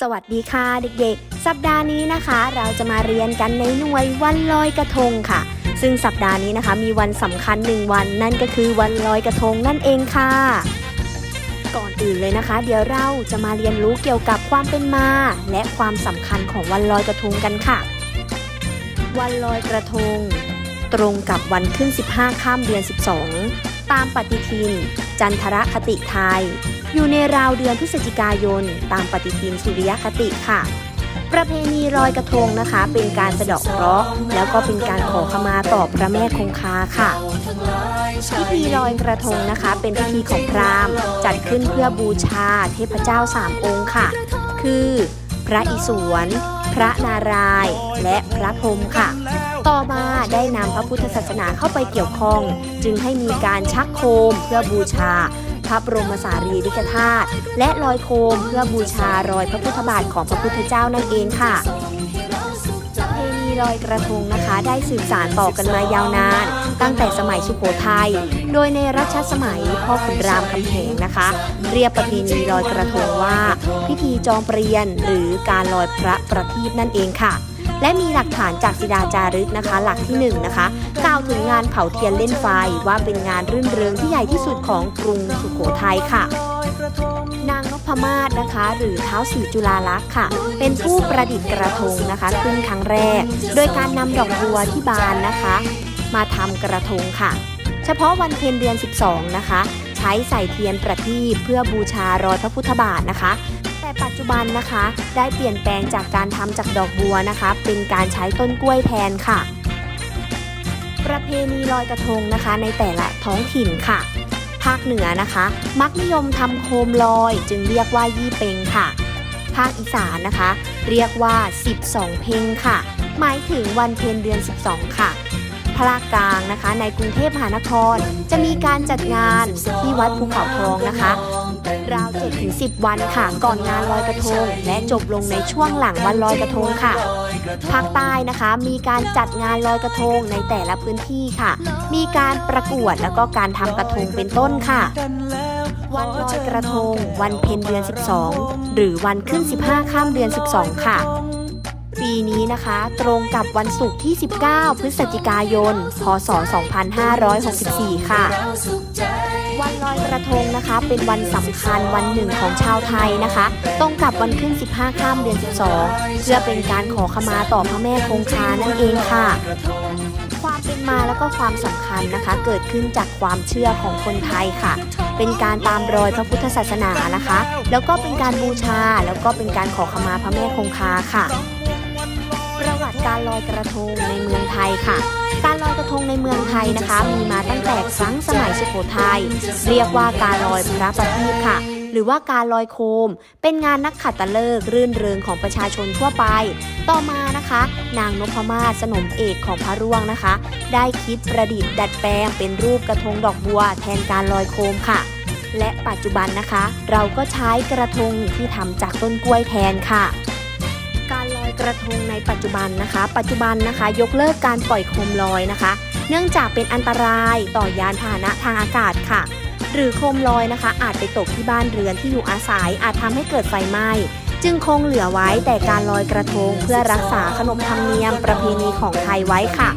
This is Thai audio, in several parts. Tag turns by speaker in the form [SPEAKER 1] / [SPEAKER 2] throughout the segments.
[SPEAKER 1] สวัสดีค่ะเด็กๆ สัปดาห์นี้นะคะ เราจะมาเรียนกันในหน่วยวันลอยกระทงค่ะ ซึ่งสัปดาห์นี้นะคะมีวันสำคัญหนึ่งวันนั่นก็คือวันลอยกระทงนั่นเองค่ะ ก่อนอื่นเลยนะคะ เดี๋ยวเราจะมาเรียนรู้เกี่ยวกับความเป็นมา และความสำคัญของวันลอยกระทงกันค่ะ วันลอยกระทง ตรงกับวันขึ้น 15 ข้ามเดือน 12 ตามปฏิทิน จันทรคติไทย อยู่ในราวเดือนพฤศจิกายน ตามปฏิทินสุริยคติค่ะ ประเพณีลอยกระทงนะคะ เป็นการสะเดาะเคราะห์แล้วก็เป็นการขอขมาต่อพระแม่คงคาค่ะพิธีลอยกระทงนะคะ เป็นพิธีของพราหมณ์จัดขึ้นเพื่อบูชาเทพเจ้าสามองค์ค่ะ คือ พระอิศวร พระนารายณ์และพระพรหมค่ะ ต่อมาได้นำพระพุทธศาสนาเข้าไปเกี่ยวข้อง จึงให้มีการชักโคมเพื่อบูชา ระบรมสารีริกธาตุและลอยโคมเพื่อบูชารอยพระพุทธบาทของพระพุทธเจ้านั่นเองค่ะประเพณีลอยกระทงนะคะได้สืบสานต่อกันมายาวนาน ตั้งแต่สมัยสุโขทัยโดยในรัชสมัยพ่อขุนรามคำแหงนะคะ เรียกประเพณีลอยกระทงว่า พิธีจองเปรียนหรือการลอยพระประทีปนั่นเองค่ะ และมีหลักฐานจากศิลาจารึกนะคะ หลักที่หนึ่งนะคะกล่าวถึงงานเผาเทียนเล่นไฟว่าเป็นงานรื่นเริงที่ใหญ่ที่สุดของกรุงสุโขทัยค่ะนางนพมาศนะคะ หรือเท้าวศรีจุฬาลักษ์ค่ะ เป็นผู้ประดิษฐ์กระทงนะคะ ขึ้นครั้งแรก โดยการนำดอกบัวที่บานนะคะ มาทำกระทงค่ะ เฉพาะวันเพ็ญเดือน 12 นะคะ ใช้ใส่เทียนประทีปเพื่อบูชารอยพระพุทธบาทนะคะ ปัจจุบันนะคะ ได้เปลี่ยนแปลงจากการทำจากดอกบัวนะคะ เป็นการใช้ต้นกล้วยแทนค่ะ ประเพณีลอยกระทงนะคะ ในแต่ละท้องถิ่นค่ะ ภาคเหนือนะคะ มักนิยมทำโคมลอยจึงเรียกว่ายี่เปงค่ะ ภาคอีสานนะคะ เรียกว่า 12 เพงค่ะ หมายถึงวันเพ็ญเดือน 12 ค่ะภาคกลางนะคะในกรุงเทพมหานคร จะมีการจัดงานที่วัดภูเขาทองนะคะ ราว 7-10 วันค่ะ ก่อนงานลอยกระทง และจบลงในช่วงหลังวันลอยกระทงค่ะภาคใต้นะคะ มีการจัดงานลอยกระทงในแต่ละพื้นที่ค่ะ มีการประกวดแล้วก็การทำกระทงเป็นต้นค่ะ วันลอยกระทง วันเพ็ญเดือน 12 หรือวันขึ้น 15 ข้ามเดือน 12 ค่ะ ปีนี้นะคะตรงกับวันศุกร์ที่ 19 พฤศจิกายน พศ 2564 ค่ะ วันลอยกระทงนะคะ เป็นวันสำคัญวันหนึ่งของชาวไทยนะคะ ตรงกับวันขึ้น 15 ข้ามเดือน 12 เพื่อเป็นการขอขมาต่อพระแม่คงคานั่นเองค่ะ ความเป็นมาแล้วก็ความสำคัญนะคะ เกิดขึ้นจากความเชื่อของคนไทยค่ะเป็นการตามรอยพระพุทธศาสนานะคะ แล้วก็เป็นการบูชา แล้วก็เป็นการขอขมาพระแม่คงคาค่ะ การลอยกระทงในเมืองไทยค่ะ การลอยกระทงในเมืองไทยนะคะ มีมาตั้งแต่ครั้งสมัยสุโขทัยเรียกว่าการลอยพระประทีปค่ะ หรือว่าการลอยโคม เป็นงานนักขัตฤกษ์รื่นเริงของประชาชนทั่วไป ต่อมานะคะ นางนพมาศสนมเอกของพระร่วงนะคะ ได้คิดประดิษฐ์ดัดแปลงเป็นรูปกระทงดอกบัว แทนการลอยโคมค่ะ และปัจจุบันนะคะ เราก็ใช้กระทงที่ทำจากต้นกล้วยแทนค่ะ กระทงในปัจจุบันนะคะ ปัจจุบันนะคะ ยกเลิกการปล่อยโคมลอยนะคะ เนื่องจากเป็นอันตรายต่อยานพาหนะทางอากาศค่ะ หรือโคมลอยนะคะ อาจไปตกที่บ้านเรือนที่อยู่อาศัยอาจทำให้เกิดไฟไหม้จึงคงเหลือไว้แต่การลอยกระทงเพื่อรักษาขนบธรรมเนียมประเพณีของไทยไว้ค่ะ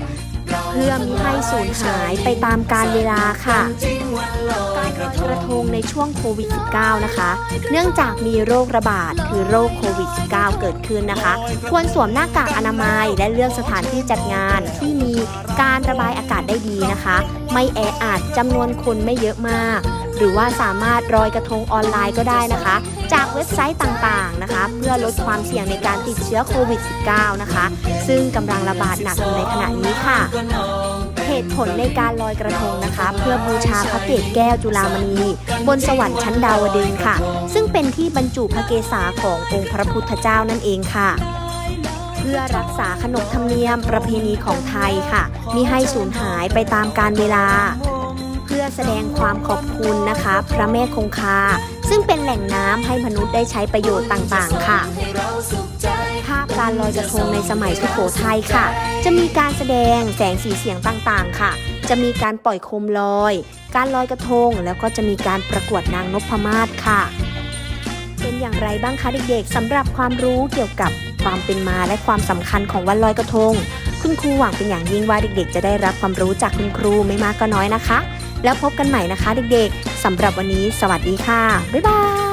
[SPEAKER 1] เพื่อมิให้สูญหายไปตามกาลเวลาค่ะการลอยกระทง ในช่วงโควิด -19 นะคะ เนื่องจากมีโรคระบาดคือโรคโควิด -19 เกิดขึ้นนะคะ ควรสวมหน้ากากอนามัยและเลือกสถานที่จัดงานที่มีการระบายอากาศได้ดีนะคะ ไม่แออัดจำนวนคนไม่เยอะมาก หรือว่าสามารถลอยกระทงออนไลน์ก็ได้นะคะ จากเว็บไซต์ต่างๆนะคะ เพื่อลดความเสี่ยงในการติดเชื้อโควิด -19 นะคะ ซึ่งกำลังระบาดหนักอยู่ในขณะนี้ค่ะ เหตุผลในการลอยกระทงนะคะ เพื่อบูชาพระเกศแก้วจุฬามณี บนสวรรค์ชั้นดาวดึงค่ะ ซึ่งเป็นที่บรรจุพระเกศาขององค์พระพุทธเจ้านั่นเองค่ะ เพื่อรักษาขนบธรรมเนียมประเพณีของไทยค่ะมิให้สูญหายไปตามกาลเวลา เพื่อแสดงความขอบคุณนะคะ พระแม่คงคา ซึ่งเป็นแหล่งน้ำให้มนุษย์ได้ใช้ประโยชน์ต่างๆ ค่ะ พการลอยกระทงในสมัยสุโขทัยค่ะ จะมีการแสดงแสงสีเสียงต่างๆ ค่ะ จะมีการปล่อยโคมลอย การลอยกระทง แล้วก็จะมีการประกวดนางนพมาศค่ะเป็นเป็นอย่างไรบ้างคะเด็กๆสำหรับความรู้เกี่ยวกับความเป็นมาและความสำคัญของวันลอยกระทง คุณครูหวังเป็นอย่างยิ่งว่าเด็กๆ จะได้รับความรู้จากคุณครูไม่มากก็น้อยนะคะ แล้วพบกันใหม่นะคะ เด็กๆสำหรับวันนี้ สวัสดีค่ะบ๊ายบาย